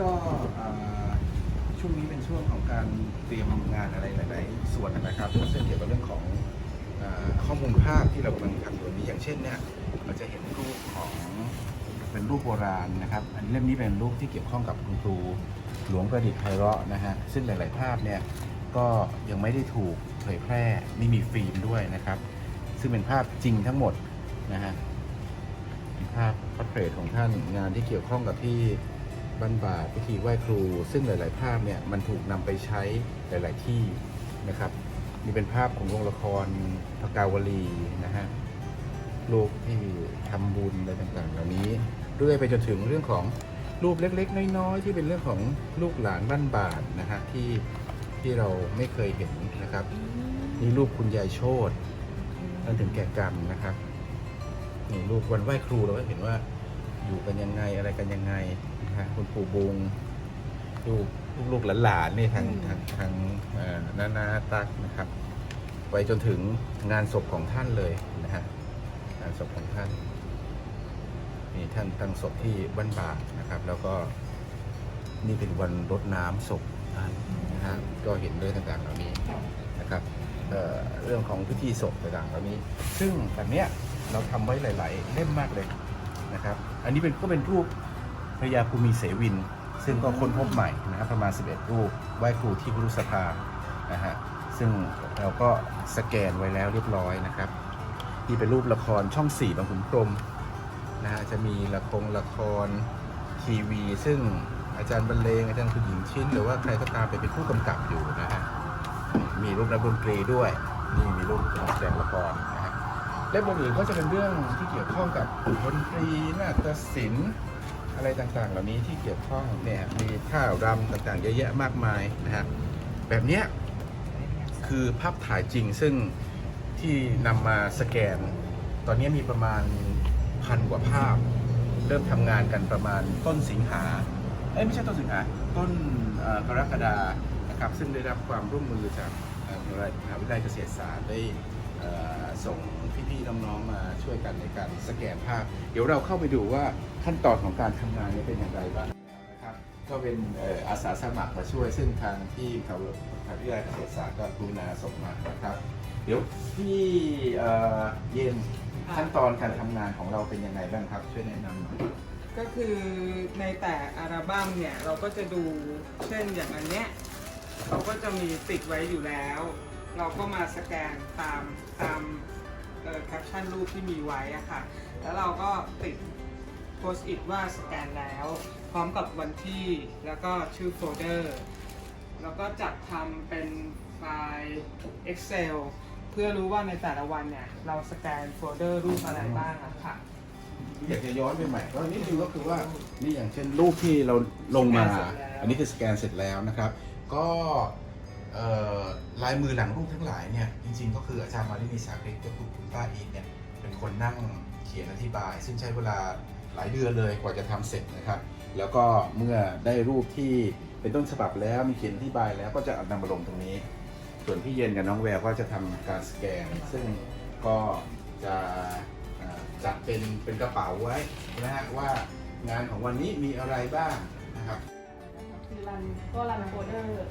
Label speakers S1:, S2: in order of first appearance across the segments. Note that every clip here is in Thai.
S1: ก็ช่วงนี้เป็นช่วงของการเตรียมงานอะไรหลาย ๆ ส่วนนะครับซึ่งเกี่ยวกับเรื่องของอข้อมูลภาพที่เรากำลังทำอยู่นี้อย่างเช่นเนี่ยเราจะเห็นรูปของเป็นรูปโบราณนะครับ อันเล่มนี้เป็นรูปที่เกี่ยวข้องกับคุณครูหลวงประดิษฐ์ไพเราะนะฮะซึ่งหลาย ๆ ภาพเนี่ยก็ยังไม่ได้ถูกเผยแพร่ไม่มีฟิล์มด้วยนะครับ ซึ่งเป็นภาพจริงทั้งหมดนะฮะภาพพร์เทรตของท่านงานที่เกี่ยวข้องกับที่ บ้านบาทพิธีไหว้ครู ซึ่งหลาย ๆ ภาพเนี่ยมันถูกนำไปใช้หลาย ๆ ที่นะครับนี่เป็นภาพของโรงละครพกาวลีนะฮะรูปที่ทำบุญอะไรต่างๆ เหล่านี้เรื่อยไปจนถึงเรื่องของรูปเล็ก ๆ น้อย ๆ ที่เป็นเรื่องของลูกหลานบ้านบาทนะฮะที่ที่เราไม่เคยเห็นนะครับนี่รูปคุณยายโชตจนถึงแก่กรรมนะครับนี่ลูกวันไหว้ครูเราก็เห็นว่าอยู่กันยังไงอะไรกันยังไง นะฮะคุณปู่บุงลูกลูกลูกหลานๆนี่ทาง
S2: อืม
S1: ทางทางเอ่อนานาตักนะครับ ไปจนถึงงานศพของท่านเลยนะฮะงานศพของท่านนี่ท่านตั้งศพที่บ้านบาทนะครับ แล้วก็นี่เป็นวันรดน้ำศพท่านนะฮะก็เห็นเรื่องต่างๆเหล่านี้นะครับเอ่อเรื่องของพิธีศพต่างๆเหล่านี้ ซึ่งแบบเนี้ยเราทำไว้หลาย ๆ เล่มมากเลยนะครับ อันนี้เป็นก็เป็นรูป พระยาภูมิเสวิน ซึ่งก็ค้นพบใหม่นะครับประมาณ 11 รูปไหว้ครูที่ครุสภานะฮะซึ่งเราก็สแกนไว้แล้วเรียบร้อยนะครับนี่เป็นรูปละครช่อง4บางขุนพรมนะฮะจะมีละครละครทีวี ซึ่งอาจารย์บรรเลงอาจารย์คุณหญิงชิ้น หรือว่าใครก็ตามไปเป็นผู้กำกับอยู่นะฮะมีรูปนักดนตรีด้วยนี่มีรูปนักแสดงละครนะฮะเล่มอื่นก็จะเป็นเรื่องที่เกี่ยวข้องกับดนตรีนาฏศิลป์ อะไรต่างๆ เหล่านี้ที่เกี่ยวข้องเนี่ยมีท่ารำต่างๆเยอะแยะมากมายนะฮะแบบเนี้ยคือภาพถ่ายจริงซึ่งที่นำมาสแกน ตอนนี้มีประมาณพันกว่าภาพ เริ่มทำงานกันประมาณต้นสิงหาเอ้ยไม่ใช่ต้นสิงหาต้นกรกฎานะครับซึ่งได้รับความร่วมมือจากมหาวิทยาลัยเกษตรศาสตร์ได้ ส่งพี่ๆน้องๆมาช่วยกันในการสแกนภาพ เดี๋ยวเราเข้าไปดูว่าขั้นตอนของการทำงานนี้เป็นอย่างไรบ้างนะครับก็เป็นอาสาสมัครมาช่วยซึ่งทางที่เขามหาวิทยาลัยเกษตรศาสตร์ก็กรุณาส่งมานะครับ เดี๋ยวพี่เย็นขั้นตอนการทำงานของเราเป็นยังไงบ้างครับ ช่วยแนะนำหน่อย
S2: ก็คือในแต่อัลบั้มเนี่ยเราก็จะดูเช่นอย่างอันเนี้ยเขาก็จะมีติดไว้อยู่แล้ว เราก็มาสแกนตามตามแคปชั่นรูปที่มีไว้อะค่ะ แล้วเราก็ติดโพสต์อิทว่าสแกนแล้ว พร้อมกับวันที่แล้วก็ชื่อโฟลเดอร์ แล้วก็จัดทำเป็นไฟล์ Excel เพื่อรู้ว่าในแต่ละวันเนี่ย เราสแกนโฟลเดอร์รูปอะไรบ้างอะค่ะ
S1: อยากจะย้อนไปใหม่ก็นิดนึงก็คือว่านี่อย่างเช่นรูปที่เราลงมา
S2: สแกนเสร็จแล้ว
S1: อันนี้คือสแกนเสร็จแล้วนะครับ ก็เอ่อ ลายมือหลังรูปทั้งหลายเนี่ยจริงๆ ก็คืออาจารย์มารินีสาคริตก็คือคุณป้าอีทเนี่ยเป็นคนนั่งเขียนอธิบาย ซึ่งใช้เวลาหลายเดือนเลยกว่าจะทำเสร็จนะครับ แล้วก็เมื่อได้รูปที่เป็นต้นฉบับแล้วมีเขียนอธิบายแล้วก็จะเอานำมาลงตรงนี้ ส่วนพี่เย็นกับน้องแววก็จะทำการสแกน ซึ่งก็จะจัดเป็นเป็นกระเป๋าไว้นะฮะว่างานของวันนี้มีอะไรบ้างนะครับ
S3: คือรันก็รันโฟลเดอร์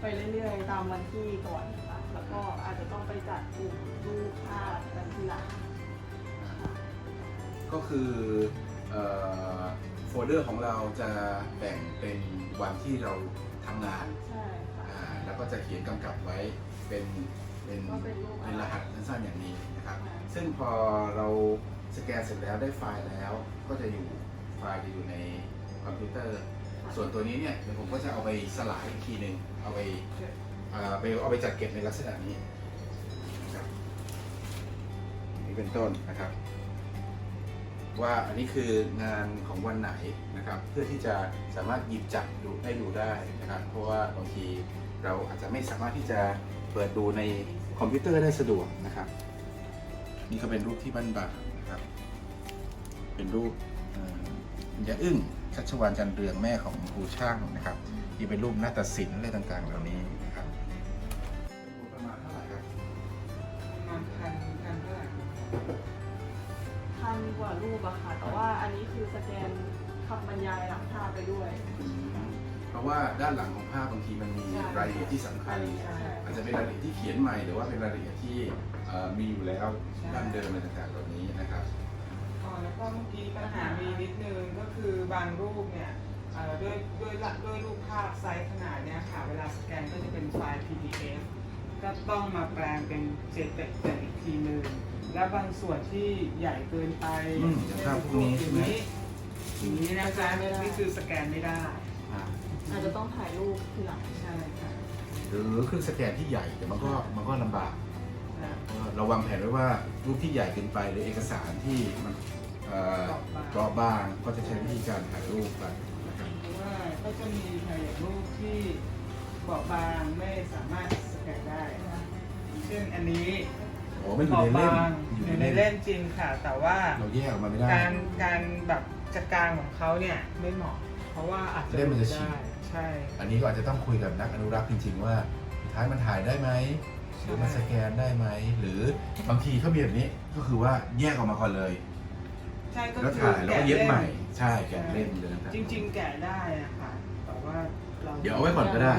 S3: ไปเรื่อยๆ ตามวันที่ก่อนค่ะแล้วก็อาจจะต้องไปจัดกลุ่มรูปภาพกันทีหลัง
S1: ก็คือเอ่อโฟลเดอร์ของเราจะแบ่งเป็นวันที่เราทำงาน
S3: ใช่ค่ะ
S1: อ่าแล้วก็จะเขียนกำกับไว้เป็นเป็น
S3: ว่าเป็นรูปอะไร
S1: เป็นรหัสสั้นๆอย่างนี้นะครับ ซึ่งพอเราสแกนเสร็จแล้วได้ไฟล์แล้ว ก็จะอยู่ไฟล์จะอยู่ในคอมพิวเตอร์ ส่วนตัวนี้เนี่ยเดี๋ยวผมก็จะเอาไปสลายอีกทีหนึ่งเอาไปอ่าไปเอาไปจัดเก็บในลักษณะนี้นะครับนี่เป็นต้นนะครับ ว่าอันนี้คืองานของวันไหนนะครับ เพื่อที่จะสามารถหยิบจับดูให้ดูได้นะครับ เพราะว่าบางทีเราอาจจะไม่สามารถที่จะเปิดดูในคอมพิวเตอร์ได้สะดวกนะครับ นี่ก็เป็นรูปที่บ้านบานะครับ เป็นรูปเอ่อยาอึ้ง ชัชวานจันเรืองแม่ของครูช่างนะครับที่เป็นรูปนาฏศิลป์อะไรต่างๆ เหล่านี้นะครับประมาณเท่าไหร่ครับ
S2: ประมาณพันพันเท่าไหร่
S3: พันกว่ารูปอะค่ะ แต่ว่าอันนี้คือสแกนคำบรรยายหลังภาพไปด้วย
S1: เพราะว่าด้านหลังของภาพบางทีมันมี
S3: ใช่
S1: รายละเอียดที่สำคัญ
S3: ใช่
S1: อาจจะเป็นรายละเอียดที่เขียนใหม่หรือว่าเป็นรายละเอียดที่เอ่อมีอยู่แล้ว
S2: ใช่
S1: ดั้งเดิมอะไรต่างๆเหล่านี้นะครับ
S2: อ๋อแล้วก็เมื่อกี้ปัญหามีนิดนึงก็คือบางรูปเนี่ยเอ่อด้วยด้วยละด้วยรูปภาพไซส์ขนาดเนี้ยค่ะเวลาสแกนก็จะเป็นไฟล์ PDF ก็ต้องมาแปลงเป็น JPEG เป็นอีกทีหนึ่งและบางส่วนที่ใหญ่เกินไป
S1: อืมอย่างภาพพวกนี้ใช่ไหม
S2: อย่างนี้นะจ๊ะ
S3: ไม่ได้
S2: นี่คือสแกนไม่ได้
S3: อาจจะต้องถ่ายรูปทีหลัง
S2: ใช่ค่ะ
S1: หรือเครื่องสแกนที่ใหญ่แต่มันก็มันก็ลำบาก
S2: นะ
S1: เพราะว่าเราวางแผนไว้ว่ารูปที่ใหญ่เกินไปหรือเอกสารที่มัน เอ่อเปราะบางก็จะใช้วิธีการถ่ายรูปไปนะครับ
S2: เพราะว่าก็จะมีถ่ายรูปที่เบาะบางไม่สามารถสแกนได้เช่นอันนี้
S1: โอ้ไม่อยู่ในเล่ม
S2: บาง
S1: อยู่
S2: อยู่
S1: ใน
S2: ใน
S1: เล่
S2: เล่
S1: ม
S2: มจริงค่ะ แต่ว่า
S1: เราแยกออกมาไม่ได้
S2: การการแบบจัดการของเขาเนี่ยไม่เหมาะ เพราะว่าอาจจะ
S1: เล่มมันจะฉีก
S2: ได้ใช่
S1: อันนี้ก็อาจจะต้องคุยกับนักอนุรักษ์จริง ๆ ว่าสุดท้ายมันถ่ายได้ไหมหรือมันสแกนได้ไหมหรือบางทีเขามีแบบนี้ก็คือว่าแยกออกมาก่อนเลย
S2: ใช่ก็
S1: แล้ว
S2: คือ
S1: ถ่ายแล้วก็เย็บใหม่
S2: แกะ
S1: ใช่แกะเล่มเลยนะครับ
S2: จริง ๆ แกะได้นะคะแต่ว่าเรา
S1: เดี๋ยวเอาไว้ก่อนก็ได้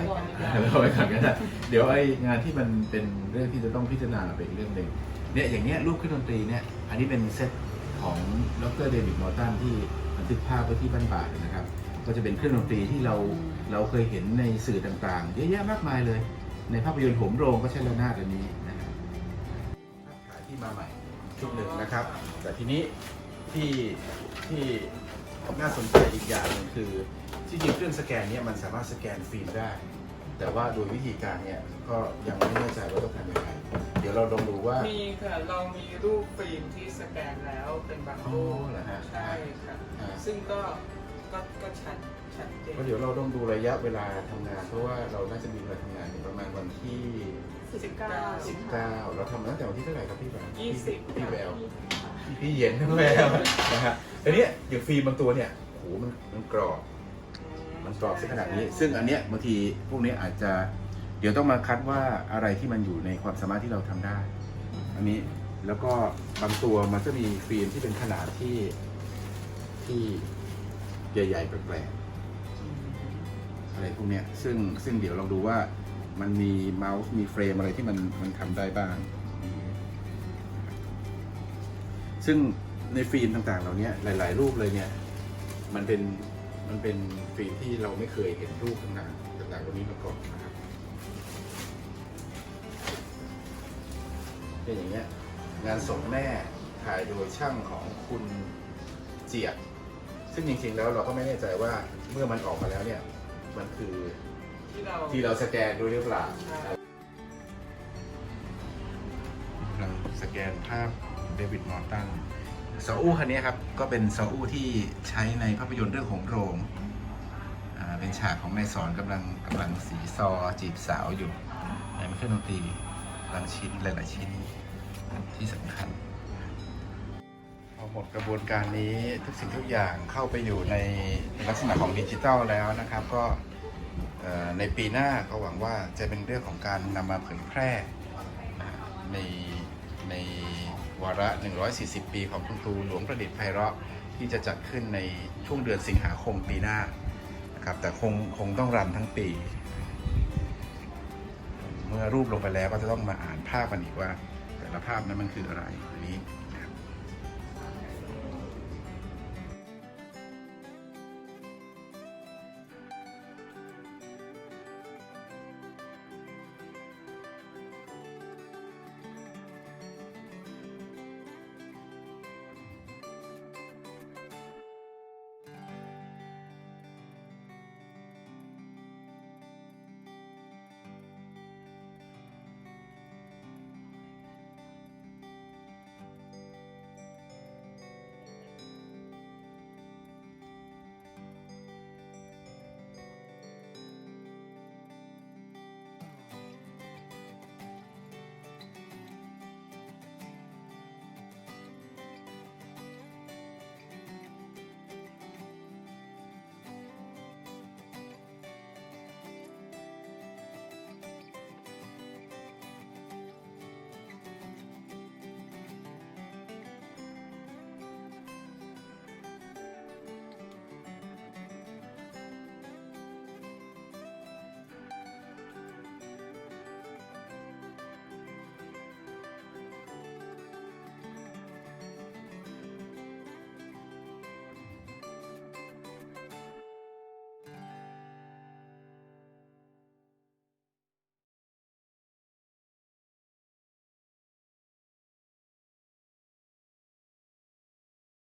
S1: เดี๋ยวเอาไว้ก่อนก็ได้ เดี๋ยวไอ้งานที่มันเป็นเรื่องที่จะต้องพิจารณาเป็นอีกเรื่องหนึ่งเนี่ยอย่างเงี้ยรูปเครื่องดนตรีเนี่ย อันนี้เป็นเซตของดรเดวิดมอร์ตันที่บันทึกภาพไว้ที่บ้านบาทนะครับ ก็จะเป็นเครื่องดนตรีที่เราเราเคยเห็นในสื่อต่างๆ เยอะแยะมากมายเลย ในภาพยนตร์โหมโรงก็ใช้ระนาดอันนี้นะครับขายที่มาใหม่ชุดหนึ่งนะครับ แต่ทีนี้ ที่ที่น่าสนใจอีกอย่างหนึ่งคือ ที่จริงเครื่องสแกนเนี่ยมันสามารถสแกนฟิล์มได้ แต่ว่าโดยวิธีการเนี่ยก็ยังไม่แน่ใจว่าต้องทำยังไงเดี๋ยวเราลองดูว่า
S2: มีค่ะ เรามีรูปฟิล์มที่สแกนแล้วเป็นบางรูป
S1: อ๋อเหรอฮะ
S2: ใช่ค่ะ
S1: อ่า
S2: ซึ่งก็ก็ก็ชัดชัดเจน
S1: ก็เดี๋ยวเราต้องดูระยะเวลาทำงาน เพราะว่าเราน่าจะมีเวลาทำงานอยู่ประมาณวันที่
S3: สิบเก้า
S1: 19 เราทำมาตั้งแต่วันที่เท่าไหร่ครับพี่แวว
S2: ยี่สิบ
S1: พี่แวว พี่เย็นทั้งแววนะฮะแต่เนี้อย่างฟิล์มบางตัวเนี่ยโหมันมันกรอบ มันกรอบซะขนาดนี้ ซึ่งอันเนี้ยบางทีพวกนี้อาจจะเดี๋ยวต้องมาคัดว่าอะไรที่มันอยู่ในความสามารถที่เราทำได้ อันนี้แล้วก็บางตัวมันก็มีฟิล์มที่เป็นขนาดที่ที่ใหญ่ๆแปลกๆอะไรพวกเนี้ยซึ่งซึ่งเดี๋ยวลองดูว่ามันมีเมาส์มีเฟรมอะไรที่มันมันทำได้บ้าง ซึ่งในฟิล์มต่างๆ เหล่านี้หลาย ๆ รูปเลยเนี่ยมันเป็นมันเป็นฟิล์มที่เราไม่เคยเห็นรูปต่างๆต่างๆเหล่านี้มาก่อนนะครับเป็นอย่างเงี้ยงานศพแม่ถ่ายโดยช่างของคุณเจียบซึ่งจริงๆแล้วเราก็ไม่แน่ใจว่าเมื่อมันออกมาแล้วเนี่ยมันคือ
S2: ที่เรา
S1: ที่เราสแกนด้วยหรือเปล่า
S2: ใช่
S1: กำลังสแกนภาพ เดวิดมอร์ตันซออูคันนี้ครับ ก็เป็นซออูที่ใช้ในภาพยนตร์เรื่องหงโรงเป็นฉากของนายสอนกำลังกำลังสีซอจีบสาวอยู่ในเครื่องดนตรีบางชิ้นหลาย ๆ ชิ้นที่สำคัญ พอหมดกระบวนการนี้ทุกสิ่งทุกอย่างเข้าไปอยู่ในลักษณะของดิจิทัลแล้วนะครับ ก็ในปีหน้าก็หวังว่าจะเป็นเรื่องของการนำมาเผยแพร่ในใน วาระ 140 ปีของคุณครูหลวงประดิษฐ์ไพเราะที่จะจัดขึ้นในช่วงเดือนสิงหาคมปีหน้านะครับแต่คงคงต้องรันทั้งปี เมื่อรูปลงไปแล้วก็จะต้องมาอ่านภาพกันอีกว่า แต่ละภาพนั้นมันคืออะไรอันนี้